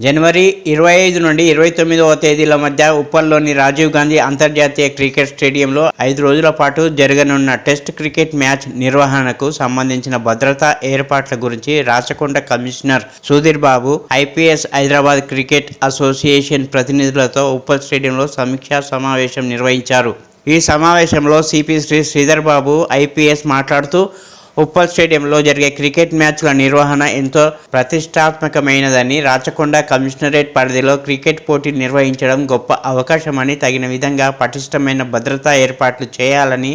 జనవరి ఇరవై ఐదు నుండి ఇరవై తొమ్మిదవ తేదీల మధ్య ఉప్పల్లోని రాజీవ్ గాంధీ అంతర్జాతీయ క్రికెట్ స్టేడియంలో ఐదు రోజుల పాటు జరగనున్న టెస్ట్ క్రికెట్ మ్యాచ్ నిర్వహణకు సంబంధించిన భద్రతా ఏర్పాట్ల గురించి Rachakonda commissioner Sudheer Babu IPS Hyderabad cricket association ప్రతినిధులతో ఉప్పల్ స్టేడియంలో సమీక్షా సమావేశం నిర్వహించారు. ఈ సమావేశంలో సిపి శ్రీ శ్రీధర్ బాబు ఐపీఎస్ మాట్లాడుతూ ఉప్పల్ స్టేడియంలో జరిగే క్రికెట్ మ్యాచ్ల నిర్వహణ ఎంతో ప్రతిష్టాత్మకమైనదని రాచకొండ కమిషనరేట్ పరిధిలో క్రికెట్ పోటీ నిర్వహించడం గొప్ప అవకాశమని తగిన విధంగా పటిష్టమైన భద్రతా ఏర్పాట్లు చేయాలని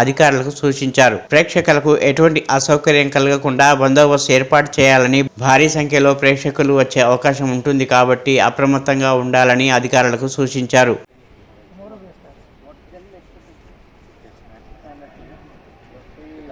అధికారులకు సూచించారు. ప్రేక్షకులకు ఎటువంటి అసౌకర్యం కలగకుండా బందోబస్తు ఏర్పాటు చేయాలని భారీ సంఖ్యలో ప్రేక్షకులు వచ్చే అవకాశం ఉంటుంది కాబట్టి అప్రమత్తంగా ఉండాలని అధికారులకు సూచించారు.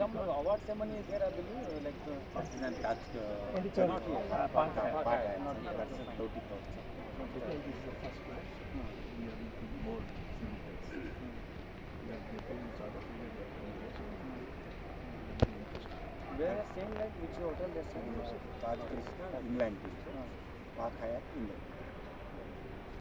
Some award ceremony is there, I believe, like the President Taj. uh, Not here. uh, Paka, Paka, not here. That's the Dhoti Coach. Where is same like which hotel they staying? Taj Krishna, England team. Park Hyatt, England.